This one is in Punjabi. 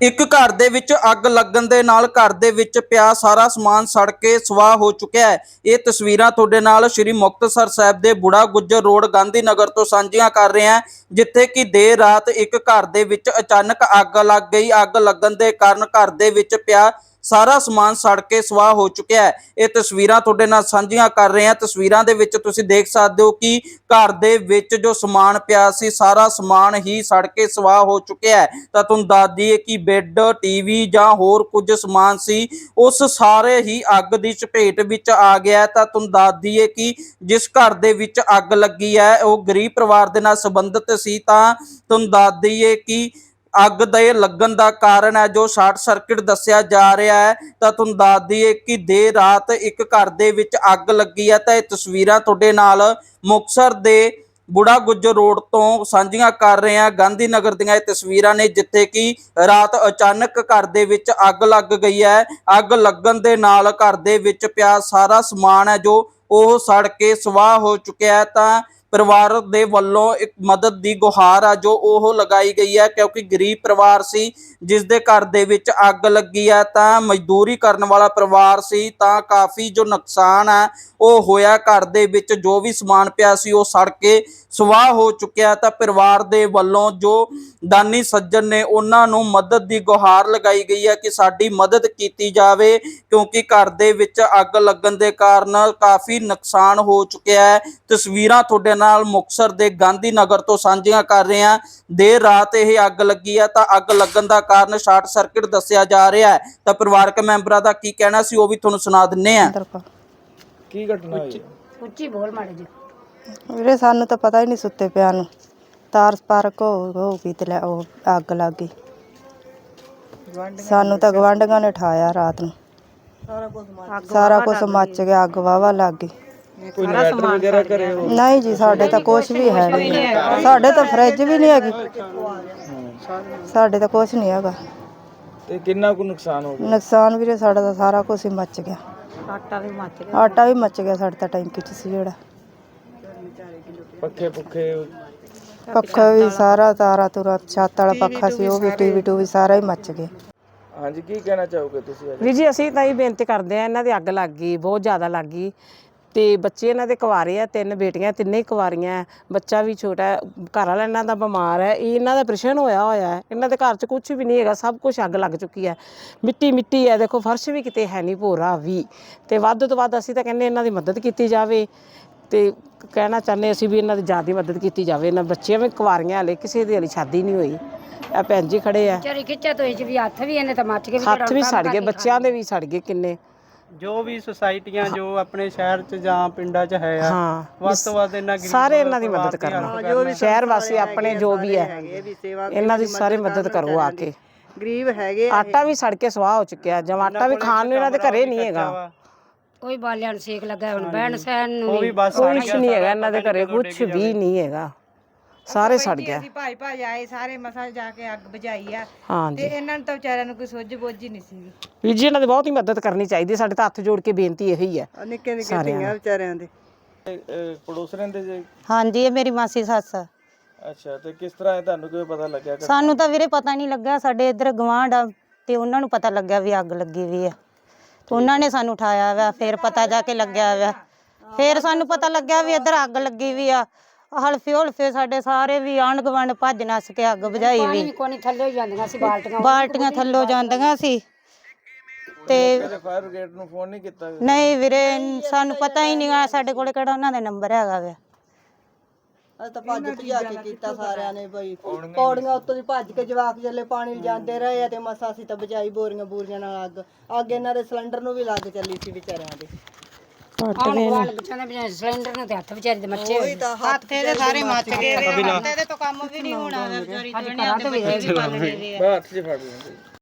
ਇੱਕ ਘਰ ਦੇ ਵਿੱਚ ਅੱਗ ਲੱਗਣ ਦੇ ਨਾਲ ਘਰ ਦੇ ਵਿੱਚ ਪਿਆ ਸਾਰਾ ਸਮਾਨ ਸੜ ਕੇ ਸਵਾਹ ਹੋ ਚੁੱਕਿਆ ਹੈ। ਇਹ ਤਸਵੀਰਾਂ ਤੁਹਾਡੇ ਨਾਲ ਸ਼੍ਰੀ ਮੁਕਤਸਰ ਸਾਹਿਬ ਦੇ ਬੁੜਾ ਗੁੱਜਰ ਰੋਡ, ਗਾਂਧੀ ਨਗਰ ਤੋਂ ਸਾਂਝੀਆਂ ਕਰ ਰਹੇ ਹਾਂ, ਜਿੱਥੇ ਕਿ ਦੇਰ ਰਾਤ ਇੱਕ ਘਰ ਦੇ ਵਿੱਚ ਅਚਾਨਕ ਅੱਗ ਲੱਗ ਗਈ। ਅੱਗ ਲੱਗਣ ਦੇ ਕਾਰਨ ਘਰ ਦੇ ਵਿੱਚ ਪਿਆ ਸਾਰਾ ਸਮਾਨ ਸੜ ਕੇ ਸਵਾਹ ਹੋ ਚੁੱਕਿਆ ਹੈ। ਇਹ ਤਸਵੀਰਾਂ ਤੁਹਾਡੇ ਨਾਲ ਸਾਂਝੀਆਂ ਕਰ ਰਹੇ ਹਾਂ। ਤਸਵੀਰਾਂ ਦੇ ਵਿੱਚ ਤੁਸੀਂ ਦੇਖ ਸਕਦੇ ਹੋ ਕਿ ਘਰ ਦੇ ਵਿੱਚ ਜੋ ਸਮਾਨ ਪਿਆ ਸੀ, ਸਾਰਾ ਸਮਾਨ ਹੀ ਸੜ ਕੇ ਸਵਾਹ ਹੋ ਚੁੱਕਿਆ ਹੈ। ਤਾਂ ਤੁਹਾਨੂੰ ਦੱਸ ਦਈਏ ਕਿ ਬੈੱਡ, ਟੀਵੀ ਜਾਂ ਹੋਰ ਕੁਝ ਸਮਾਨ ਸੀ, ਉਸ ਸਾਰੇ ਹੀ ਅੱਗ ਦੀ ਚਪੇਟ ਵਿੱਚ ਆ ਗਿਆ ਤਾਂ ਤੁਹਾਨੂੰ ਦੱਸ ਦਈਏ ਕਿ ਜਿਸ ਘਰ ਦੇ ਵਿੱਚ ਅੱਗ ਲੱਗੀ ਹੈ, ਉਹ ਗਰੀਬ ਪਰਿਵਾਰ ਦੇ ਨਾਲ ਸੰਬੰਧਿਤ ਸੀ। ਤਾਂ ਤੁਹਾਨੂੰ ਦੱਸ ਦਈਏ ਕਿ ਅੱਗ ਦੇ ਲੱਗਣ ਦਾ ਕਾਰਨ ਹੈ, ਜੋ ਸ਼ਾਰਟ ਸਰਕਟ ਦੱਸਿਆ ਜਾ ਰਿਹਾ ਹੈ, ਤਾਂ ਤੁਹਾਨੂੰ ਦੱਸ ਦਈਏ ਕਿ ਦੇਰ ਰਾਤ ਇੱਕ ਘਰ ਦੇ ਵਿੱਚ ਅੱਗ ਲੱਗੀ ਹੈ, ਤਾਂ ਇਹ ਤਸਵੀਰਾਂ ਤੁਹਾਡੇ ਨਾਲ ਮੁਕਤਸਰ ਦੇ ਬੁੜਾ ਗੁੱਜਰ ਰੋਡ ਤੋਂ ਸਾਂਝੀਆਂ ਕਰ ਰਹੇ ਹਾਂ। ਗਾਂਧੀ ਨਗਰ ਦੀਆਂ ਇਹ ਤਸਵੀਰਾਂ ਨੇ, ਜਿੱਥੇ ਕਿ ਰਾਤ ਅਚਾਨਕ ਘਰ ਦੇ ਵਿੱਚ ਅੱਗ ਲੱਗ ਗਈ ਹੈ। ਅੱਗ ਲੱਗਣ ਦੇ ਨਾਲ ਘਰ ਦੇ ਵਿੱਚ ਪਿਆ ਸਾਰਾ ਸਮਾਨ ਹੈ, ਜੋ ਉਹ ਸੜ ਕੇ ਸਵਾਹ ਹੋ ਚੁੱਕਿਆ ਹੈ, ਤਾਂ ਪਰਿਵਾਰ ਦੇ ਵੱਲੋਂ ਇੱਕ ਮਦਦ ਦੀ ਗੁਹਾਰ ਆ ਜੋ ਉਹ ਲਗਾਈ ਗਈ ਹੈ, ਕਿਉਂਕਿ ਗਰੀਬ ਪਰਿਵਾਰ ਸੀ ਜਿਸ ਦੇ ਘਰ ਦੇ ਵਿੱਚ ਅੱਗ ਲੱਗੀ ਹੈ ਤਾਂ ਮਜ਼ਦੂਰੀ ਕਰਨ ਵਾਲਾ ਪਰਿਵਾਰ ਸੀ, ਤਾਂ ਕਾਫੀ ਜੋ ਨੁਕਸਾਨ ਹੈ ਉਹ ਹੋਇਆ ਘਰ ਦੇ ਵਿੱਚ, ਜੋ ਵੀ ਸਮਾਨ ਪਿਆ ਸੀ ਉਹ ਸੜ ਕੇ ਸਵਾਹ ਹੋ ਚੁੱਕਿਆ, ਤਾਂ ਪਰਿਵਾਰ ਦੇ ਵੱਲੋਂ ਜੋ ਦਾਨੀ ਸੱਜਣ ਨੇ ਉਹਨਾਂ ਨੂੰ ਮਦਦ ਦੀ ਗੁਹਾਰ ਲਗਾਈ ਗਈ ਹੈ ਕਿ ਸਾਡੀ ਮਦਦ ਕੀਤੀ ਜਾਵੇ, ਕਿਉਂਕਿ ਘਰ ਦੇ ਵਿੱਚ ਅੱਗ ਲੱਗਣ ਦੇ ਕਾਰਨ ਕਾਫੀ ਨੁਕਸਾਨ ਹੋ ਚੁੱਕਿਆ ਹੈ। ਤਸਵੀਰਾਂ ਤੁਹਾਡੇ ਨਾਲ ਮੁਕਸਰ ਦੇ ਗਾਂਧੀ ਨਗਰ ਤੋਂ ਸਾਂਝੀਆਂ ਕਰ ਰਹੇ ਹਾਂ। ਦੇਰ ਰਾਤ ਇਹ ਅੱਗ ਲੱਗੀ ਹੈ ਤਾਂ ਅੱਗ ਲੱਗਣ ਦਾ ਕਾਰਨ ਸ਼ਾਰਟ ਸਰਕਟ ਦੱਸਿਆ ਜਾ ਰਿਹਾ ਹੈ। ਤਾਂ ਪਰਿਵਾਰਕ ਮੈਂਬਰਾਂ ਦਾ ਕੀ ਕਹਿਣਾ ਸੀ ਉਹ ਵੀ ਤੁਹਾਨੂੰ ਸੁਣਾ ਦਿੰਨੇ ਆ ਕੀ ਘਟਨਾ ਹੋਈ? ਉੱਚੀ ਬੋਲ ਮਾੜੇ ਜੀ ਵੀਰੇ ਸਾਨੂੰ ਤਾਂ ਪਤਾ ਹੀ ਨਹੀਂ ਸੁੱਤੇ ਪਿਆ ਨੂੰ। ਤਾਰ ਸਪਾਰਕ ਹੋ ਹੋ ਗਈ ਤੇ ਲੈ ਉਹ ਅੱਗ ਲੱਗ ਗਈ। ਸਾਨੂੰ ਤਾਂ ਗਵਾਂਢੀਆਂ ਨੇ ਠਾਇਆ ਰਾਤ ਨੂੰ। ਸਾਰਾ ਕੁਝ ਮੱਚ ਗਿਆ। ਅੱਗ ਵਾਵਾ ਲੱਗ ਗਈ। ਕੋਈ ਇਨਵਰਟਰ ਵਗੈਰਾ ਘਰੇ ਹੋ? ਨਹੀਂ ਜੀ ਸਾਡੇ ਤਾਂ ਕੁਝ ਵੀ ਹੈ ਨਹੀਂ ਸਾਡੇ ਤਾਂ ਫਰਿੱਜ ਵੀ ਨਹੀਂ ਹੈਗੀ। ਸਾਡੇ ਤਾਂ ਕੁਝ ਨਹੀਂ ਹੈਗਾ। ਤੇ ਕਿੰਨਾ ਕੁ ਨੁਕਸਾਨ ਹੋ ਗਿਆ? ਨੁਕਸਾਨ ਵੀਰੇ ਸਾਡਾ ਤਾਂ ਸਾਰਾ ਕੁਝ ਹੀ ਮੱਚ ਗਿਆ। ਆਟਾ ਵੀ ਮੱਚ ਗਿਆ। ਆਟਾ ਵੀ ਮੱਚ ਗਿਆ ਸਾਡੇ ਤਾਂ ਟੈਂਕੀ 'ਚ ਸੀ ਜਿਹੜਾ। ਪੱਖੇ ਪੁੱਖੇ ਪੱਖਾ ਵੀ ਸਾਰਾ ਤਾਰਾ ਤੁਰਾ ਛੱਤ ਵਾਲਾ ਪੱਖਾ ਸੀ ਉਹ ਵੀ ਟੀਵੀ ਟੂਵੀ ਸਾਰਾ ਹੀ ਮੱਚ ਗਿਆ। ਹਾਂਜੀ ਕੀ ਕਹਿਣਾ ਚਾਹੋਗੇ ਤੁਸੀਂ ਅੱਜ? ਵੀਰ ਜੀ ਅਸੀਂ ਤਾਂ ਇਹ ਬੇਨਤੀ ਕਰਦੇ ਆ ਇਹਨਾਂ ਦੇ ਅੱਗ ਲੱਗ ਗਈ ਬਹੁਤ ਜ਼ਿਆਦਾ ਲੱਗ ਗਈ। ਤੇ ਬੱਚੇ ਇਹਨਾਂ ਦੇ ਕੁਆਰੇ ਆ ਤਿੰਨ ਬੇਟੀਆਂ ਤਿੰਨੇ ਕੁਆਰੀਆਂ। ਬੱਚਾ ਵੀ ਛੋਟਾ ਘਰ ਵਾਲਾ ਇਹਨਾਂ ਦਾ ਬਿਮਾਰ ਹੈ। ਇਹ ਇਹਨਾਂ ਦਾ ਪ੍ਰਸ਼ਨ ਹੋਇਆ ਹੋਇਆ ਹੈ। ਇਹਨਾਂ ਦੇ ਘਰ 'ਚ ਕੁਝ ਵੀ ਨਹੀਂ ਹੈਗਾ ਸਭ ਕੁਝ ਅੱਗ ਲੱਗ ਚੁੱਕੀ ਹੈ। ਮਿੱਟੀ ਮਿੱਟੀ ਹੈ ਦੇਖੋ ਫਰਸ਼ ਵੀ ਕਿਤੇ ਹੈ ਨਹੀਂ ਭੋਰਾ ਵੀ। ਤੇ ਵੱਧ ਤੋਂ ਵੱਧ ਅਸੀਂ ਤਾਂ ਕਹਿੰਦੇ ਇਹਨਾਂ ਦੀ ਮਦਦ ਕੀਤੀ ਜਾਵੇ। ਤੇ ਕਹਿਣਾ ਚਾਹੁੰਦੇ ਅਸੀਂ ਵੀ ਇਹਨਾਂ ਦੀ ਜ਼ਿਆਦਾ ਮਦਦ ਕੀਤੀ ਜਾਵੇ। ਇਹਨਾਂ ਬੱਚੀਆਂ ਵੀ ਕੁਆਰੀਆਂ ਹਲੇ ਕਿਸੇ ਦੀ ਹਲੇ ਸ਼ਾਦੀ ਨਹੀਂ ਹੋਈ। ਆ ਭੈਣ ਜੀ ਖੜੇ ਆ। ਚਰੀ ਖਿੱਚਿਆ ਤੋਂ ਇਹ ਚ ਵੀ ਹੱਥ ਵੀ ਇਹਨੇ ਤਾਂ ਮੱਚ ਕੇ ਵੀ ਹੱਥ ਵੀ ਸੜ ਗਏ ਬੱਚਿਆਂ ਦੇ ਵੀ ਸੜ ਗਏ ਕਿੰਨੇ। ਜੋ ਵੀ ਸੁਸਾਇਟੀਆਂ ਜੋ ਆਪਣੇ ਸ਼ਹਿਰ ਚ ਜਾਂ ਪਿੰਡਾਂ ਚ ਹੈ ਆ ਹਾਂ ਵੱਧ ਤੋਂ ਵੱਧ ਇਹਨਾਂ ਗਰੀਬ ਸਾਰੇ ਇਹਨਾਂ ਦੀ ਮਦਦ ਕਰਨਾ। ਸ਼ਹਿਰ ਵਾਸੀ ਆਪਣੇ ਜੋ ਵੀ ਹੈ ਇਹਨਾਂ ਦੀ ਸਾਰੇ ਮਦਦ ਕਰੋ ਆ ਕੇ। ਗਰੀਬ ਹੈਗੇ ਆਟਾ ਵੀ ਸੜ ਕੇ ਸਵਾਹ ਹੋ ਚੁੱਕਿਆ ਜਦ ਆਟਾ ਵੀ ਖਾਣ ਨੂੰ ਇਹਨਾਂ ਦੇ ਘਰੇ ਨਹੀਂ ਹੈਗਾ। ਕੋਈ ਬਾਲਿਆਂ ਨੂੰ ਸੇਕ ਲੱਗਾ ਹੁਣ ਬਹਿਣ ਸਹਿਣ ਨੂੰ ਉਹ ਵੀ ਬਸ ਕੁਝ ਨਹੀਂ ਹੈਗਾ ਇਹਨਾਂ ਦੇ ਘਰੇ ਕੁਝ ਵੀ ਨਹੀਂ ਹੈਗਾ। ਸਾਰੇ ਸੜ ਗਿਆ। ਭਾਈ ਭਾਈ ਆਏ ਸਾਰੇ ਮਸਾ ਜਾ ਕੇ ਅੱਗ ਬੁਝਾਈ ਆ ਤੇ ਇਹਨਾਂ ਨੂੰ ਤਾਂ ਵਿਚਾਰਿਆਂ ਨੂੰ ਕੋਈ ਸੁੱਝ ਬੁੱਝ ਹੀ ਨਹੀਂ ਸੀ। ਵੀਰ ਜੀ ਇਹਨਾਂ ਦੀ ਬਹੁਤ ਹੀ ਮਦਦ ਕਰਨੀ ਚਾਹੀਦੀ ਸਾਡੇ ਤਾਂ ਹੱਥ ਜੋੜ ਕੇ ਬੇਨਤੀ ਇਹੀ ਹੈ ਨਿੱਕੇ ਨਿੱਕੇ ਨੂੰ। ਵਿਚਾਰਿਆਂ ਦੇ। ਪੜੋਸ ਰਹਿੰਦੇ ਜੇ? ਹਾਂਜੀ ਇਹ ਮੇਰੀ ਮਾਸੀ ਸੱਸ ਆ। ਅੱਛਾ ਤੇ ਕਿਸ ਤਰ੍ਹਾਂ ਇਹ ਤੁਹਾਨੂੰ ਕਿਵੇਂ ਪਤਾ ਲੱਗਿਆ ਕਿ ਸਾਨੂੰ ਤਾਂ ਵੀਰੇ ਪਤਾ ਨਹੀਂ ਲੱਗਾ ਸਾਡੇ ਇੱਧਰ ਗਵਾਂਢ ਆ ਤੇ ਉਹਨਾਂ ਨੂੰ ਪਤਾ ਲੱਗਿਆ ਵੀ ਅੱਗ ਲੱਗੀ ਵੀ ਆ। ਤੇ ਉਹਨਾਂ ਨੇ ਸਾਨੂੰ ਉਠਾਇਆ ਵਾ ਫਿਰ ਪਤਾ ਜਾ ਕੇ ਲੱਗਿਆ ਵਾ। ਫਿਰ ਸਾਨੂੰ ਪਤਾ ਲੱਗਿਆ ਵੀ ਇੱਧਰ ਅੱਗ ਲੱਗੀ ਵੀ ਆ। ਹਲਫੇ ਹਲਫੇ ਸਾਡੇ ਸਾਰੇ ਵੀ ਆਂਢ ਗੁਆਂਢ ਭੱਜ ਨੱਸ ਕੇ ਅੱਗ ਬੁਝਾਈ ਪਾਣੀ ਵੀ। ਵੀ ਕੋਣੀ ਥੱਲੇ ਹੋ ਜਾਂਦੀਆਂ ਸੀ ਬਾਲਟੀਆਂ ਬਾਲਟੀਆਂ ਥੱਲੋਂ ਜਾਂਦੀਆਂ ਸੀ। ਤੇ ਫਾਇਰ ਬ੍ਰਿਗੇਡ ਨੂੰ ਫੋਨ ਨਹੀਂ ਕੀਤਾ ਨਹੀਂ ਵੀਰੇ ਸਾਨੂੰ ਪਤਾ ਹੀ ਨਹੀਂ ਆ ਸਾਡੇ ਕੋਲ ਕਿਹੜਾ ਉਹਨਾਂ ਦਾ ਨੰਬਰ ਹੈਗਾ ਵਾ। ਅਸੀਂ ਤਾਂ ਭੱਜ ਭਜਾ ਕੇ ਕੀਤਾ ਸਾਰਿਆਂ ਨੇ ਬਈ। ਪੌੜੀਆਂ ਉੱਤੋਂ ਦੀ ਭੱਜ ਕੇ ਜਵਾਕ ਜੱਲੇ ਪਾਣੀ ਲਿਜਾਂਦੇ ਰਹੇ ਆ ਤੇ ਮਸਾ ਅਸੀਂ ਤਾਂ ਬਚਾਈ ਬੋਰੀਆਂ ਬੂਰੀਆਂ ਨਾਲ ਅੱਗ। ਅੱਗ ਇਹਨਾਂ ਦੇ ਸਿਲੰਡਰ ਨੂੰ ਵੀ ਲੱਗ ਚੱਲੀ ਸੀ ਵਿਚਾਰਿਆਂ ਦੇ। ਆਣ ਬਿਨਾਂ ਸਿਲੰਡਰ ਨੂੰ ਤੇ ਹੱਥ ਵਿਚਾਰੇ ਦੇ ਮੱਚੇ ਹੋਏ। ਹੱਥ ਇਹਦੇ ਸਾਰੇ ਮੱਚ ਗਏ ਇਹਦੇ ਤੋਂ ਕੰਮ ਵੀ ਨਹੀਂ ਹੋਣਾ ਵਿਚਾਰੀ ਬਾਹਰ ਚ ਫੜ ਲੈਂਦੇ